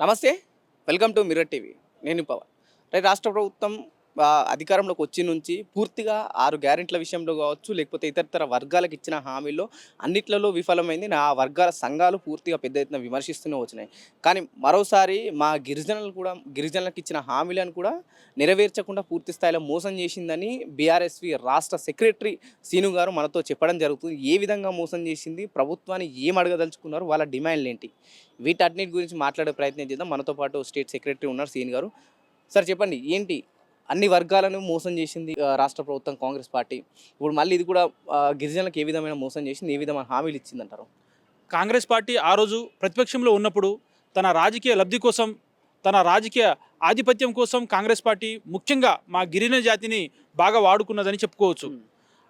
నమస్తే. Welcome to Mirror TV. నేను Pavan. Right రాష్ట్ర ప్రభుత్వం అధికారంలోకి వచ్చి నుంచి పూర్తిగా ఆరు గ్యారెంట్ల విషయంలో కావచ్చు లేకపోతే ఇతరతర వర్గాలకు ఇచ్చిన హామీల్లో అన్నిట్లలో విఫలమైంది. నా వర్గాల సంఘాలు పూర్తిగా పెద్ద ఎత్తున విమర్శిస్తూనే వచ్చినాయి. కానీ మరోసారి మా గిరిజనులు కూడా గిరిజనులకు ఇచ్చిన హామీలను కూడా నెరవేర్చకుండా పూర్తి స్థాయిలో మోసం చేసిందని బీఆర్ఎస్వి రాష్ట్ర సెక్రటరీ సీను గారు మనతో చెప్పడం జరుగుతుంది. ఏ విధంగా మోసం చేసింది ప్రభుత్వాన్ని ఏం అడగదలుచుకున్నారు వాళ్ళ డిమాండ్లు ఏంటి? వీటన్నిటి గురించి మాట్లాడే ప్రయత్నం చేద్దాం. మనతో పాటు స్టేట్ సెక్రటరీ ఉన్నారు సీన్ గారు. సార్ చెప్పండి ఏంటి అన్ని వర్గాలను మోసం చేసింది రాష్ట్ర ప్రభుత్వం కాంగ్రెస్ పార్టీ. ఇప్పుడు మళ్ళీ ఇది కూడా గిరిజనులకు ఏ విధమైన మోసం చేసింది ఏ విధమైన హామీలు ఇచ్చిందంటారు? కాంగ్రెస్ పార్టీ ఆ రోజు ప్రతిపక్షంలో ఉన్నప్పుడు తన రాజకీయ లబ్ధి కోసం తన రాజకీయ ఆధిపత్యం కోసం కాంగ్రెస్ పార్టీ ముఖ్యంగా మా గిరిజన జాతిని బాగా వాడుకున్నదని చెప్పుకోవచ్చు.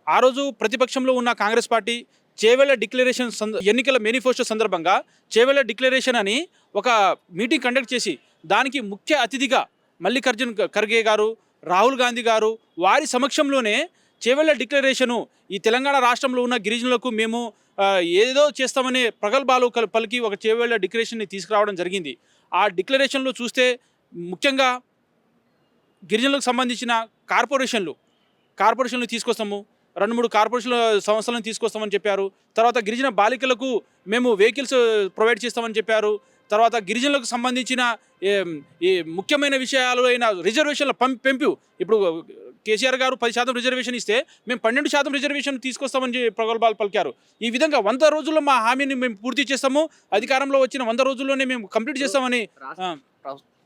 ఆ రోజు ప్రతిపక్షంలో ఉన్న కాంగ్రెస్ పార్టీ చేవెళ్ళ డిక్లరేషన్ ఎన్నికల మేనిఫెస్టో సందర్భంగా చేవెళ్ళ డిక్లరేషన్ అని ఒక మీటింగ్ కండక్ట్ చేసి దానికి ముఖ్య అతిథిగా మల్లికార్జున్ ఖర్గే గారు రాహుల్ గాంధీ గారు వారి సమక్షంలోనే చేవెళ్ళ డిక్లరేషను ఈ తెలంగాణ రాష్ట్రంలో ఉన్న గిరిజనులకు మేము ఏదో చేస్తామనే ప్రగల్భాలు కల్- పలికి ఒక చేవేళ్ళ డిక్లరేషన్ని తీసుకురావడం జరిగింది. ఆ డిక్లరేషన్లో చూస్తే ముఖ్యంగా గిరిజనులకు సంబంధించిన కార్పొరేషన్లు కార్పొరేషన్లు తీసుకొస్తాము రెండు మూడు కార్పొరేషన్ల సంస్థలను తీసుకొస్తామని చెప్పారు. తర్వాత గిరిజన బాలికలకు మేము వెహికల్స్ ప్రొవైడ్ చేస్తామని చెప్పారు. తర్వాత గిరిజనులకు సంబంధించిన ఏం, ఈ ముఖ్యమైన విషయాలు అయిన రిజర్వేషన్ల పం పెంపు. ఇప్పుడు కేసీఆర్ గారు పది శాతం రిజర్వేషన్ ఇస్తే మేము పన్నెండు శాతం రిజర్వేషన్ తీసుకొస్తామని ప్రగల్భాలు పలికారు. ఈ విధంగా వంద రోజుల్లో మా హామీని మేము పూర్తి చేస్తాము. అధికారంలో వచ్చిన వంద రోజుల్లోనే మేము కంప్లీట్ చేస్తామని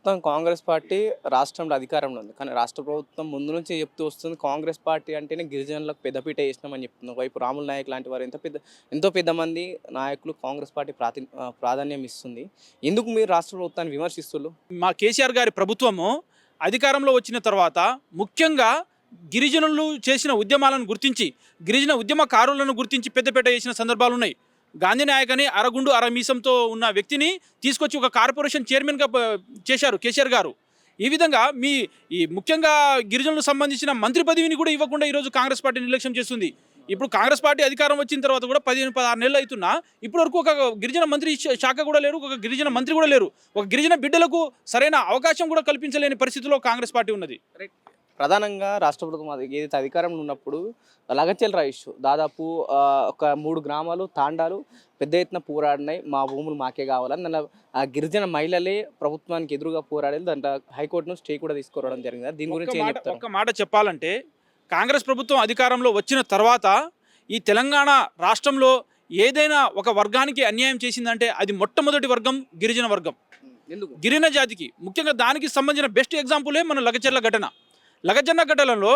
మొత్తం కాంగ్రెస్ పార్టీ రాష్ట్రంలో అధికారంలో ఉంది. కానీ రాష్ట్ర ప్రభుత్వం ముందు నుంచి చెప్తూ వస్తుంది కాంగ్రెస్ పార్టీ అంటేనే గిరిజనులకు పెద్దపీట వేసినామని చెప్తుంది. ఒకవైపు రాముల నాయక్ లాంటి వారు ఎంతో పెద్ద ఎంతో పెద్ద మంది నాయకులు కాంగ్రెస్ పార్టీ ప్రాతి ప్రాధాన్యం ఇస్తుంది. ఎందుకు మీరు రాష్ట్ర ప్రభుత్వాన్ని విమర్శిస్తున్నారు మా కేసీఆర్ గారి ప్రభుత్వము అధికారంలో వచ్చిన తర్వాత ముఖ్యంగా గిరిజనులు చేసిన ఉద్యమాలను గుర్తించి గిరిజన ఉద్యమకారులను గుర్తించి పెద్దపేట వేసిన సందర్భాలు ఉన్నాయి గాంధీ నాయక్ అని అరగుండు అర మీసంతో ఉన్న వ్యక్తిని తీసుకొచ్చి ఒక కార్పొరేషన్ చైర్మన్గా చేశారు కేసీఆర్ గారు. ఈ విధంగా మీ ఈ ముఖ్యంగా గిరిజనులకు సంబంధించిన మంత్రి పదవిని కూడా ఇవ్వకుండా ఈరోజు కాంగ్రెస్ పార్టీ నిర్లక్ష్యం చేస్తుంది. ఇప్పుడు కాంగ్రెస్ పార్టీ అధికారం వచ్చిన తర్వాత కూడా పదిహేను పదహారు నెలలు అవుతున్నా ఇప్పటి వరకు ఒక గిరిజన మంత్రి శాఖ కూడా లేరు ఒక గిరిజన మంత్రి కూడా లేరు. ఒక గిరిజన బిడ్డలకు సరైన అవకాశం కూడా కల్పించలేని పరిస్థితిలో కాంగ్రెస్ పార్టీ ఉన్నది. ప్రధానంగా రాష్ట్ర ప్రభుత్వం అది ఏదైతే అధికారంలో ఉన్నప్పుడు లగచల్ రైస్ దాదాపు ఒక మూడు గ్రామాలు తాండాలు పెద్ద ఎత్తున పోరాడినాయి. మా భూములు మాకే కావాలని ఆ గిరిజన మహిళలే ప్రభుత్వానికి ఎదురుగా పోరాడారు. దాంట్లో హైకోర్టును స్టే కూడా తీసుకురావడం జరిగింది. దీని గురించి ఏం మాట చెప్పాలంటే కాంగ్రెస్ ప్రభుత్వం అధికారంలో వచ్చిన తర్వాత ఈ తెలంగాణ రాష్ట్రంలో ఏదైనా ఒక వర్గానికి అన్యాయం చేసిందంటే అది మొట్టమొదటి వర్గం గిరిజన వర్గం. ఎందుకు? గిరిజన జాతికి. ముఖ్యంగా దానికి సంబంధించిన బెస్ట్ ఎగ్జాంపులే మన లగచర్ల ఘటన. లగచర్ల ఘటనలో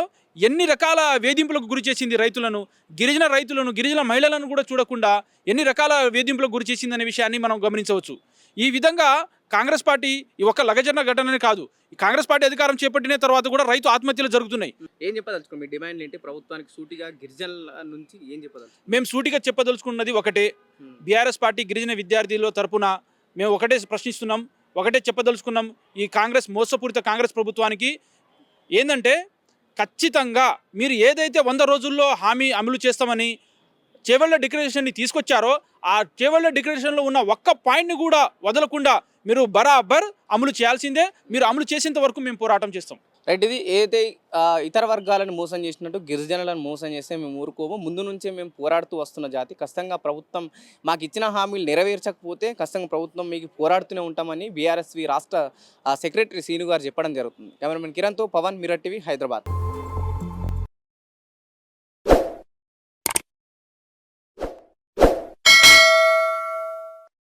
ఎన్ని రకాల వేధింపులకు గురి చేసింది రైతులను గిరిజన రైతులను గిరిజన మహిళలను కూడా చూడకుండా ఎన్ని రకాల వేధింపులకు గురి చేసిందనే విషయాన్ని మనం గమనించవచ్చు. ఈ విధంగా కాంగ్రెస్ పార్టీ ఈ ఒక్క లగచర్ల ఘటననే కాదు కాంగ్రెస్ పార్టీ అధికారం చేపట్టిన తర్వాత కూడా రైతు ఆత్మహత్యలు జరుగుతున్నాయి. ఏం చెప్పదలుచుకో మీ డిమాండ్ ఏంటి? ప్రభుత్వానికి సూటిగా గిరిజనుల నుంచి ఏం చెప్పదలుచుకో మేము సూటిగా చెప్పదలుచుకున్నది ఒకటే బీఆర్ఎస్ పార్టీ గిరిజన విద్యార్థుల తరపున మేము ఒకటే ప్రశ్నిస్తున్నాం ఒకటే చెప్పదలుచుకున్నాం. ఈ కాంగ్రెస్ మోసపూరిత కాంగ్రెస్ ప్రభుత్వానికి ఏంటంటే ఖచ్చితంగా మీరు ఏదైతే వంద రోజుల్లో హామీ అమలు చేస్తామని చేవెళ్ళ డిక్లరేషన్ని తీసుకొచ్చారో ఆ చేవెళ్ళ డిక్లరేషన్లో ఉన్న ఒక్క పాయింట్ని కూడా వదలకుండా మీరు బరాబర్ అమలు చేయాల్సిందే. మీరు అమలు చేసేంత వరకు మేము పోరాటం చేస్తాం. రైట్ ఇది ఏదైతే ఇతర వర్గాలను మోసం చేసినట్టు గిరిజనులను మోసం చేస్తే మేము ఊరుకోము. ముందు నుంచే మేము పోరాడుతూ వస్తున్న జాతి. ఖచ్చితంగా ప్రభుత్వం మాకు ఇచ్చిన హామీలు నెరవేర్చకపోతే ఖచ్చితంగా ప్రభుత్వం మీకు పోరాడుతూనే ఉంటామని బీఆర్ఎస్వి రాష్ట్ర సెక్రటరీ సీను గారు చెప్పడం జరుగుతుంది. కెమెరామెన్ కిరణ్తో పవన్ మిరట్టివి హైదరాబాద్.